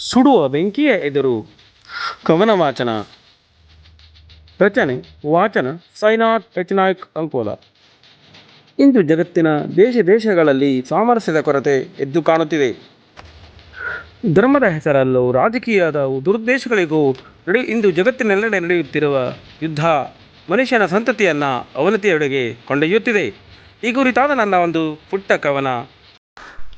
ಸುಡುವ ಬೆಂಕಿಯ ಎದುರು. ಕವನ ವಾಚನ. ರಚನೆ, ವಾಚನ, ಸೈನಾಥ್ ಪೆಚ್ನಾಯ್ಕ್ ನಾಯ್ಕ್ ಅಂಕೋಲ ಇಂದು ಜಗತ್ತಿನ ದೇಶ ದೇಶಗಳಲ್ಲಿ ಸಾಮರಸ್ಯದ ಕೊರತೆ ಎದ್ದು ಕಾಣುತ್ತಿದೆ. ಧರ್ಮದ ಹೆಸರಲ್ಲೂ ರಾಜಕೀಯದ ದುರುದ್ದೇಶಗಳಿಗೂ ನಡೆ, ಇಂದು ಜಗತ್ತಿನೆಲ್ಲೆಡೆ ನಡೆಯುತ್ತಿರುವ ಯುದ್ಧ ಮನುಷ್ಯನ ಸಂತತಿಯನ್ನು ಅವನತಿಯೆಡೆಗೆ ಕೊಂಡೊಯ್ಯುತ್ತಿದೆ. ಈ ಕುರಿತಾದ ನನ್ನ ಒಂದು ಪುಟ್ಟ ಕವನ.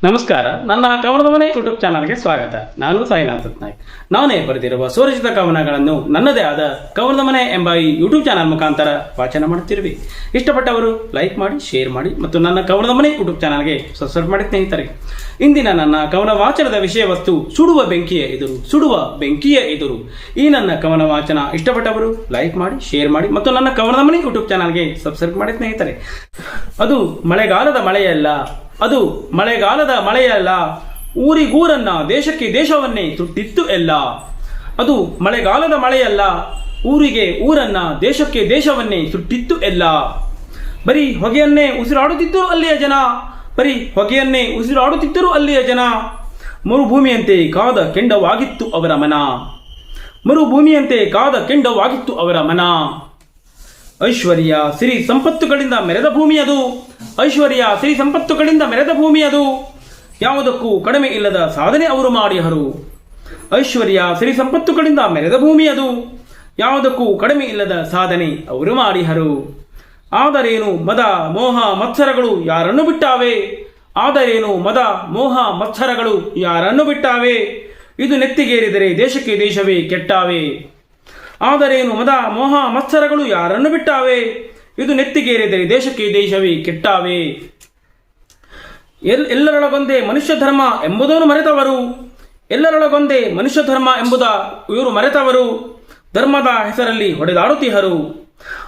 ನಮಸ್ಕಾರ, ನನ್ನ ಕವನದ ಮನೆ ಯೂಟ್ಯೂಬ್ ಚಾನಲ್ಗೆ ಸ್ವಾಗತ. ನಾನು ಸಾಯಿನಾಥ್ ನಾಯ್ಕ್ ನಾನೇ ಬರೆದಿರುವ ಸುರಕ್ಷಿತ ಕವನಗಳನ್ನು ನನ್ನದೇ ಆದ ಕವನದ ಮನೆ ಎಂಬ ಈ ಯೂಟ್ಯೂಬ್ ಚಾನಲ್ ಮುಖಾಂತರ ವಾಚನ ಮಾಡುತ್ತಿರುವೆ. ಇಷ್ಟಪಟ್ಟವರು ಲೈಕ್ ಮಾಡಿ, ಶೇರ್ ಮಾಡಿ ಮತ್ತು ನನ್ನ ಕವನದ ಮನೆ ಯೂಟ್ಯೂಬ್ ಚಾನಲ್ಗೆ ಸಬ್ಸ್ಕ್ರೈಬ್ ಮಾಡಿ ಸ್ನೇಹಿತರೆ. ಇಂದಿನ ನನ್ನ ಕವನ ವಾಚನದ ವಿಷಯ ವಸ್ತು, ಸುಡುವ ಬೆಂಕಿಯ ಎದುರು, ಸುಡುವ ಬೆಂಕಿಯ ಎದುರು. ಈ ನನ್ನ ಕವನ ವಾಚನ ಇಷ್ಟಪಟ್ಟವರು ಲೈಕ್ ಮಾಡಿ, ಶೇರ್ ಮಾಡಿ ಮತ್ತು ನನ್ನ ಕವನದ ಮನೆ ಯೂಟ್ಯೂಬ್ ಚಾನಲ್ಗೆ ಸಬ್ಸ್ಕ್ರೈಬ್ ಮಾಡಿ ಸ್ನೇಹಿತರೆ. ಅದು ಮಳೆಗಾಲದ ಮಳೆಯಲ್ಲ ಅದು ಮಳೆಗಾಲದ ಮಳೆಯಲ್ಲ, ಊರಿಗೂರನ್ನ ದೇಶಕ್ಕೆ ದೇಶವನ್ನೇ ತುಟ್ಟಿತ್ತು ಎಲ್ಲ. ಅದು ಮಳೆಗಾಲದ ಮಳೆಯಲ್ಲ, ಊರಿಗೆ ಊರನ್ನ ದೇಶಕ್ಕೆ ದೇಶವನ್ನೇ ಸುಟ್ಟಿತ್ತು ಎಲ್ಲ. ಬರೀ ಹೊಗೆಯನ್ನೇ ಉಸಿರಾಡುತ್ತಿದ್ದರು ಅಲ್ಲಿಯ ಜನ, ಬರೀ ಹೊಗೆಯನ್ನೇ ಉಸಿರಾಡುತ್ತಿದ್ದರು ಅಲ್ಲಿಯ ಜನ. ಮರುಭೂಮಿಯಂತೆ ಕಾದ ಕೆಂಡವಾಗಿತ್ತು ಅವರ ಮನ. ಮರುಭೂಮಿಯಂತೆ ಕಾದ ಕೆಂಡವಾಗಿತ್ತು ಅವರ ಮನ. ಐಶ್ವರ್ಯ ಸಿರಿ ಸಂಪತ್ತುಗಳಿಂದ ಮೆರೆದ ಭೂಮಿ ಅದು ಐಶ್ವರ್ಯ ಸಿರಿ ಸಂಪತ್ತುಗಳಿಂದ ಮೆರೆದ ಭೂಮಿ ಅದು ಯಾವುದಕ್ಕೂ ಕಡಿಮೆ ಇಲ್ಲದ ಸಾಧನೆ ಅವರು ಮಾಡಿಹರು. ಐಶ್ವರ್ಯ ಸಿರಿ ಸಂಪತ್ತುಗಳಿಂದ ಮೆರೆದ ಭೂಮಿ ಅದು ಯಾವುದಕ್ಕೂ ಕಡಿಮೆ ಇಲ್ಲದ ಸಾಧನೆ ಅವರು ಮಾಡಿಹರು. ಆದರೇನು ಮದ, ಮೋಹ, ಮತ್ಸರಗಳು ಯಾರನ್ನು ಬಿಟ್ಟಾವೆ? ಆದರೇನು ಮದ, ಮೋಹ, ಮತ್ಸರಗಳು ಯಾರನ್ನು ಬಿಟ್ಟಾವೆ? ಇದು ನೆತ್ತಿಗೇರಿದರೆ ದೇಶಕ್ಕೆ ದೇಶವೇ ಕೆಟ್ಟಾವೆ. ಆದರೇನು ಮದ ಮೋಹ ಮತ್ಸರಗಳು ಯಾರನ್ನು ಬಿಟ್ಟಾವೆ? ಇದು ನೆತ್ತಿಗೇರಿದರೆ ದೇಶಕ್ಕೆ ದೇಶವೇ ಕೆಟ್ಟಾವೆ. ಎಲ್ ಎಲ್ಲರೊಳಗೊಂದೇ ಮನುಷ್ಯ ಧರ್ಮ ಎಂಬುದನ್ನು ಮರೆತವರು. ಎಲ್ಲರೊಳಗೊಂದೇ ಮನುಷ್ಯ ಧರ್ಮ ಎಂಬುದ ಇವರು ಮರೆತವರು. ಧರ್ಮದ ಹೆಸರಲ್ಲಿ ಹೊಡೆದಾಡುತ್ತಿಹರು.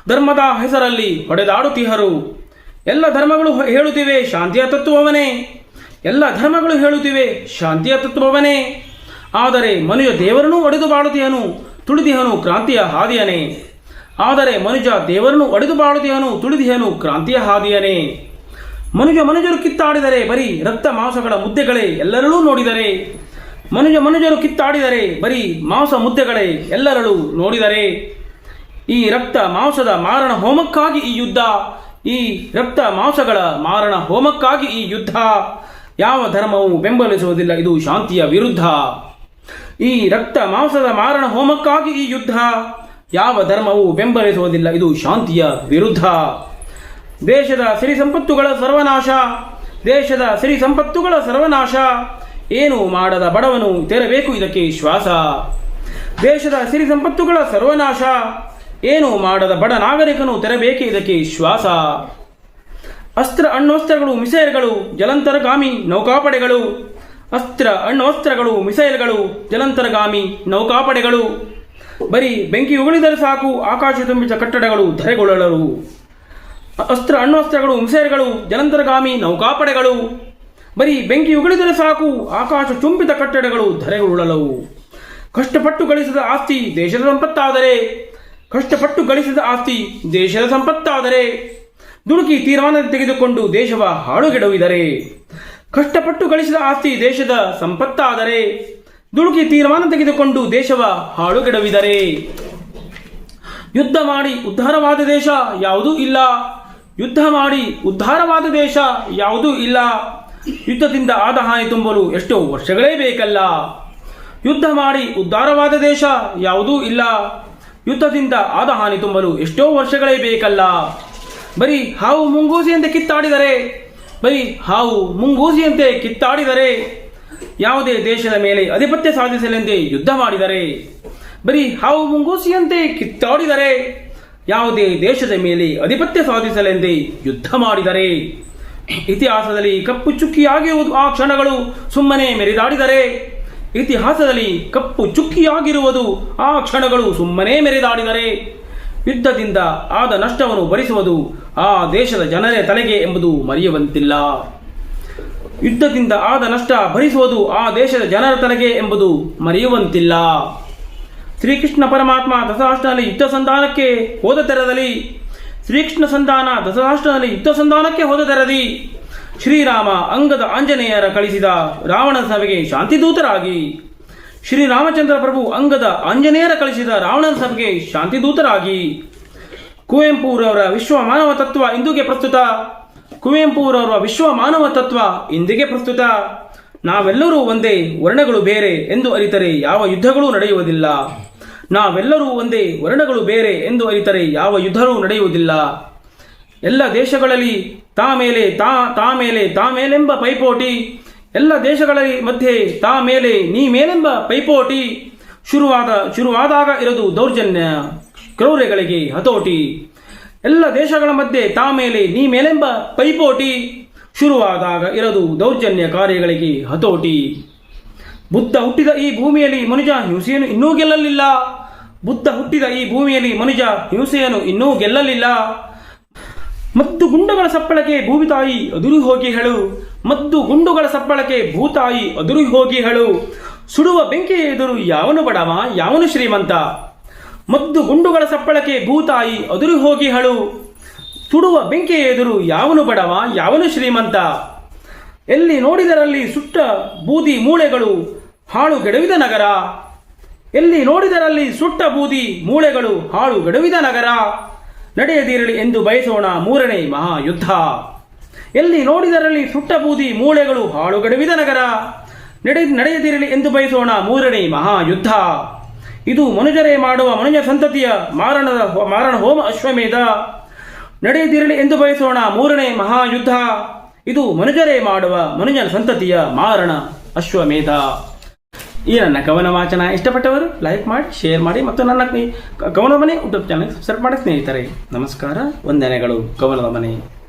ಧರ್ಮದ ಹೆಸರಲ್ಲಿ ಹೊಡೆದಾಡುತ್ತಿಹರು. ಎಲ್ಲ ಧರ್ಮಗಳು ಹೇಳುತ್ತಿವೆ, ಶಾಂತಿಯ ತತ್ವವನೇ ಎಲ್ಲ ಧರ್ಮಗಳು ಹೇಳುತ್ತಿವೆ, ಶಾಂತಿಯ ತತ್ವವನೇ ಆದರೆ ಮನುಷ್ಯ ದೇವರನ್ನು ಒಡೆದು ಬಾಳುತ್ತಿಹನು. ತುಳಿದಿಹನು ಕ್ರಾಂತಿಯ ಹಾದಿಯನೇ. ಆದರೆ ಮನುಜ ದೇವರನ್ನು ಒಡೆದು ಬಾಳುದಿಹನು ತುಳಿದಿಹನು ಕ್ರಾಂತಿಯ ಹಾದಿಯನೇ. ಮನುಜ ಮನುಜರು ಕಿತ್ತಾಡಿದರೆ ಬರೀ ರಕ್ತ ಮಾಂಸಗಳ ಮುದ್ದೆಗಳೇ ಎಲ್ಲರಲ್ಲೂ ನೋಡಿದರೆ. ಮನುಜ ಮನುಜರು ಕಿತ್ತಾಡಿದರೆ ಬರೀ ಮಾಂಸ ಮುದ್ದೆಗಳೇ ಎಲ್ಲರಲ್ಲೂ ನೋಡಿದರೆ. ಈ ರಕ್ತ ಮಾಂಸದ ಮಾರಣ ಹೋಮಕ್ಕಾಗಿ ಈ ಯುದ್ಧ, ಈ ರಕ್ತ ಮಾಂಸಗಳ ಮಾರಣ ಹೋಮಕ್ಕಾಗಿ ಈ ಯುದ್ಧ. ಯಾವ ಧರ್ಮವು ಬೆಂಬಲಿಸುವುದಿಲ್ಲ, ಇದು ಶಾಂತಿಯ ವಿರುದ್ಧ. ಈ ರಕ್ತ ಮಾಂಸದ ಮಾರಣ ಹೋಮಕ್ಕಾಗಿ ಈ ಯುದ್ಧ. ಯಾವ ಧರ್ಮವು ಬೆಂಬಲಿಸುವುದಿಲ್ಲ, ಇದು ಶಾಂತಿಯ ವಿರುದ್ಧ. ದೇಶದ ಸಿರಿ ಸಂಪತ್ತುಗಳ ಸರ್ವನಾಶ, ದೇಶದ ಸಿರಿ ಸಂಪತ್ತುಗಳ ಸರ್ವನಾಶ. ಏನು ಮಾಡದ ಬಡವನು ತೆರಬೇಕು ಇದಕ್ಕೆ ಶ್ವಾಸ. ದೇಶದ ಸಿರಿ ಸಂಪತ್ತುಗಳ ಸರ್ವನಾಶ, ಏನು ಮಾಡದ ಬಡ ನಾಗರಿಕನು ತೆರಬೇಕು ಇದಕ್ಕೆ ಶ್ವಾಸ. ಅಸ್ತ್ರ ಅಣ್ಣೋಸ್ತ್ರಗಳು, ಮಿಸೈಲ್ಗಳು, ಜಲಂತರಗಾಮಿ, ನೌಕಾಪಡೆಗಳು ಅಸ್ತ್ರ ಅಣ್ವಸ್ತ್ರಗಳು ಮಿಸೈಲ್ಗಳು, ಜಲಂತರಗಾಮಿ, ನೌಕಾಪಡೆಗಳು. ಬರೀ ಬೆಂಕಿ ಉಗುಳಿದರೆ ಸಾಕು, ಆಕಾಶ ತುಂಬಿದ ಕಟ್ಟಡಗಳು ಧರೆಗೊಳ್ಳಲು ಅಸ್ತ್ರ ಅಣ್ವಸ್ತ್ರಗಳು ಮಿಸೈಲ್ಗಳು, ಜಲಂತರಗಾಮಿ, ನೌಕಾಪಡೆಗಳು. ಬರೀ ಬೆಂಕಿ ಉಗುಳಿದರೆ ಸಾಕು, ಆಕಾಶ ತುಂಬಿದ ಕಟ್ಟಡಗಳು ಧರೆಗೊಳ್ಳಲವು. ಕಷ್ಟಪಟ್ಟು ಗಳಿಸಿದ ಆಸ್ತಿ ದೇಶದ ಸಂಪತ್ತಾದರೆ. ಕಷ್ಟಪಟ್ಟು ಗಳಿಸಿದ ಆಸ್ತಿ ದೇಶದ ಸಂಪತ್ತಾದರೆ. ದುಡುಕಿ ತೀರ್ಮಾನ ತೆಗೆದುಕೊಂಡು ದೇಶವ ಹಾಳುಗೆಡವಿದರೆ. ಕಷ್ಟಪಟ್ಟು ಗಳಿಸಿದ ಆಸ್ತಿ ದೇಶದ ಸಂಪತ್ತಾದರೆ, ದುಡುಕಿ ತೀರ್ಮಾನ ತೆಗೆದುಕೊಂಡು ದೇಶವ ಹಾಳುಗೆಡವಿದರೆ. ಯುದ್ಧ ಮಾಡಿ ಉದ್ಧಾರವಾದ ದೇಶ ಯಾವುದೂ ಇಲ್ಲ. ಯುದ್ಧ ಮಾಡಿ ಉದ್ಧಾರವಾದ ದೇಶ ಯಾವುದೂ ಇಲ್ಲ. ಯುದ್ಧದಿಂದ ಆದ ಹಾನಿ ತುಂಬಲು ಎಷ್ಟೋ ವರ್ಷಗಳೇ ಬೇಕಲ್ಲ. ಯುದ್ಧ ಮಾಡಿ ಉದ್ಧಾರವಾದ ದೇಶ ಯಾವುದೂ ಇಲ್ಲ. ಯುದ್ಧದಿಂದ ಆದ ಹಾನಿ ತುಂಬಲು ಎಷ್ಟೋ ವರ್ಷಗಳೇ ಬೇಕಲ್ಲ. ಬರೀ ಹಾವು ಮುಂಗೂಸಿಯಂತೆ ಕಿತ್ತಾಡಿದರೆ ಬರೀ ಹಾವು ಮುಂಗೂಸಿಯಂತೆ ಕಿತ್ತಾಡಿದರೆ, ಯಾವುದೇ ದೇಶದ ಮೇಲೆ ಅಧಿಪತ್ಯ ಸಾಧಿಸಲೆಂದೇ ಯುದ್ಧ ಮಾಡಿದರೆ. ಬರೀ ಹಾವು ಮುಂಗೂಸಿಯಂತೆ ಕಿತ್ತಾಡಿದರೆ, ಯಾವುದೇ ದೇಶದ ಮೇಲೆ ಅಧಿಪತ್ಯ ಸಾಧಿಸಲೆಂದೇ ಯುದ್ಧ ಮಾಡಿದರೆ. ಇತಿಹಾಸದಲ್ಲಿ ಕಪ್ಪು ಚುಕ್ಕಿಯಾಗಿರುವುದು ಆ ಕ್ಷಣಗಳು ಸುಮ್ಮನೆ ಮೆರೆದಾಡಿದರೆ. ಇತಿಹಾಸದಲ್ಲಿ ಕಪ್ಪು ಚುಕ್ಕಿಯಾಗಿರುವುದು ಆ ಕ್ಷಣಗಳು ಸುಮ್ಮನೆ ಮೆರೆದಾಡಿದರೆ. ಯುದ್ಧದಿಂದ ಆದ ನಷ್ಟವನ್ನು ಭರಿಸುವುದು ಆ ದೇಶದ ಜನರೇ ತಲೆಗೆ ಎಂಬುದು ಮರೆಯುವಂತಿಲ್ಲ. ಯುದ್ಧದಿಂದ ಆದ ನಷ್ಟ ಭರಿಸುವುದು ಆ ದೇಶದ ಜನರ ತಲೆಗೆ ಎಂಬುದು ಮರೆಯುವಂತಿಲ್ಲ. ಶ್ರೀಕೃಷ್ಣ ಪರಮಾತ್ಮ ದಸರಾಷ್ಟ್ರದಲ್ಲಿ ಯುದ್ಧ ಸಂಧಾನಕ್ಕೆ ಹೋದ ತೆರದಲ್ಲಿ, ಶ್ರೀಕೃಷ್ಣ ಸಂಧಾನ ದಸರಾಷ್ಟ್ರದಲ್ಲಿ ಯುದ್ಧ ಸಂಧಾನಕ್ಕೆ ಹೋದ ತೆರದಿ, ಶ್ರೀರಾಮ ಅಂಗದ ಆಂಜನೇಯರ ಕಳಿಸಿದ ರಾವಣ ಸಭೆಗೆ ಶಾಂತಿದೂತರಾಗಿ. ಶ್ರೀರಾಮಚಂದ್ರ ಪ್ರಭು ಅಂಗದ ಆಂಜನೇಯರ ಕಳಿಸಿದ ರಾವಣನ ಸಭೆಗೆ ಶಾಂತಿದೂತರಾಗಿ. ಕುವೆಂಪುರವರ ವಿಶ್ವ ಮಾನವ ತತ್ವ ಇಂದಿಗೆ ಪ್ರಸ್ತುತ. ಕುವೆಂಪುರವರ ವಿಶ್ವ ಮಾನವ ತತ್ವ ಇಂದಿಗೆ ಪ್ರಸ್ತುತ. ನಾವೆಲ್ಲರೂ ಒಂದೇ ವರ್ಣಗಳು ಬೇರೆ ಎಂದು ಅರಿತರೆ ಯಾವ ಯುದ್ಧಗಳೂ ನಡೆಯುವುದಿಲ್ಲ. ನಾವೆಲ್ಲರೂ ಒಂದೇ ವರ್ಣಗಳು ಬೇರೆ ಎಂದು ಅರಿತರೆ ಯಾವ ಯುದ್ಧವೂ ನಡೆಯುವುದಿಲ್ಲ. ಎಲ್ಲ ದೇಶಗಳಲ್ಲಿ ತಾ ಮೇಲೆ ತಾ ತಾ ಮೇಲೆ ತಾ ಮೇಲೆಂಬ ಪೈಪೋಟಿ ಎಲ್ಲ ದೇಶಗಳ ಮಧ್ಯೆ ತಾ ಮೇಲೆ ನೀ ಮೇಲೆಂಬ ಪೈಪೋಟಿ. ಶುರುವಾದ, ಶುರುವಾದಾಗ ಇರದು ದೌರ್ಜನ್ಯ. ಕ್ರೌರ್ಯಗಳಿಗೆ ಹತೋಟಿ. ಎಲ್ಲ ದೇಶಗಳ ಮಧ್ಯೆ ತಾ ಮೇಲೆ ನೀ ಮೇಲೆಂಬ ಪೈಪೋಟಿ. ಶುರುವಾದಾಗ ಇರದು ದೌರ್ಜನ್ಯ ಕಾರ್ಯಗಳಿಗೆ ಹತೋಟಿ. ಬುದ್ಧ ಹುಟ್ಟಿದ ಈ ಭೂಮಿಯಲ್ಲಿ ಮನುಜ ಹಿಂಸೆಯನ್ನು ಇನ್ನೂ ಗೆಲ್ಲಲಿಲ್ಲ. ಬುದ್ಧ ಹುಟ್ಟಿದ ಈ ಭೂಮಿಯಲ್ಲಿ ಮನುಜ ಹಿಂಸೆಯನ್ನು ಇನ್ನೂ ಗೆಲ್ಲಲಿಲ್ಲ. ಮತ್ತು ಗುಂಡಗಳ ಸಪ್ಪಳಕ್ಕೆ ಭೂಮಿ ತಾಯಿ ಅದುರು ಹೋಗಿ ಹೇಳು. ಮದ್ದು ಗುಂಡುಗಳ ಸಪ್ಪಳಕ್ಕೆ ಭೂತಾಯಿ ಅದುರಿ ಹೋಗಿ ಹೇಳು. ಸುಡುವ ಬೆಂಕಿಯ ಎದುರು ಯಾವನು ಬಡವ, ಯಾವನು ಶ್ರೀಮಂತ? ಮದ್ದು ಗುಂಡುಗಳ ಸಪ್ಪಳಕ್ಕೆ ಭೂತಾಯಿ ಅದುರಿ ಹೋಗಿ ಹಳು. ಸುಡುವ ಬೆಂಕಿಯ ಎದುರು ಯಾವನು ಬಡವ, ಯಾವನು ಶ್ರೀಮಂತ? ಎಲ್ಲಿ ನೋಡಿದರಲ್ಲಿ ಸುಟ್ಟ ಬೂದಿ ಮೂಳೆಗಳು ಹಾಳು ಗೆಡವಿದ ನಗರ? ಎಲ್ಲಿ ನೋಡಿದರಲ್ಲಿ ಸುಟ್ಟ ಬೂದಿ ಮೂಳೆಗಳು ಹಾಳು ಗೆಡವಿದ ನಗರ? ನಡೆಯದಿರಲಿ ಎಂದು ಬಯಸೋಣ ಮೂರನೇ ಮಹಾಯುದ್ಧ. ಎಲ್ಲಿ ನೋಡಿದರಲ್ಲಿ ಸುಟ್ಟ ಬೂದಿ ಮೂಳೆಗಳು ಹಾಳುಗಡವಿದ ನಗರ. ನಡೆ, ನಡೆಯದಿರಲಿ ಎಂದು ಬಯಸೋಣ ಮೂರನೇ ಮಹಾಯುದ್ಧ. ಇದು ಮನುಜರೇ ಮಾಡುವ ಮನುಜ ಸಂತತಿಯ ಮಾರಣದ ಮಾರಣ ಹೋಮ ಅಶ್ವಮೇಧ. ನಡೆಯದಿರಲಿ ಎಂದು ಬಯಸೋಣ ಮೂರನೇ ಮಹಾಯುದ್ಧ. ಇದು ಮನುಜರೇ ಮಾಡುವ ಮನುಜ ಸಂತತಿಯ ಮಾರಣ ಅಶ್ವಮೇಧ. ಈ ನನ್ನ ಕವನ ವಾಚನ ಇಷ್ಟಪಟ್ಟವರು ಲೈಕ್ ಮಾಡಿ, ಶೇರ್ ಮಾಡಿ ಮತ್ತು ನನ್ನ ಕವನ ಮನೆ ಯೂಟ್ಯೂಬ್ ಚಾನಲ್ ಸಬ್ಸ್ಕ್ರೈಬ್ ಮಾಡಿ ಸ್ನೇಹಿತರೆ. ನಮಸ್ಕಾರ, ವಂದನೆಗಳು, ಕವನದ ಮನೆ.